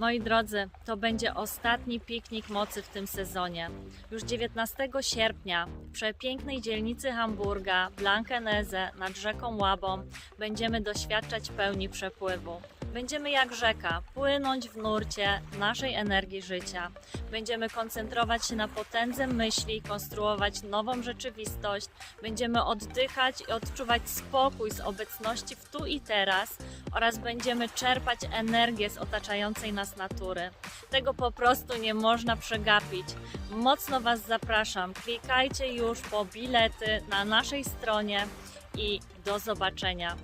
Moi drodzy, to będzie ostatni piknik mocy w tym sezonie. Już 19 sierpnia w przepięknej dzielnicy Hamburga, Blankenese nad rzeką Łabą będziemy doświadczać pełni przepływu. Będziemy jak rzeka, płynąć w nurcie naszej energii życia. Będziemy koncentrować się na potędze myśli, konstruować nową rzeczywistość. Będziemy oddychać i odczuwać spokój z obecności w tu i teraz oraz będziemy czerpać energię z otaczającej nas natury. Tego po prostu nie można przegapić. Mocno Was zapraszam. Klikajcie już po bilety na naszej stronie i do zobaczenia.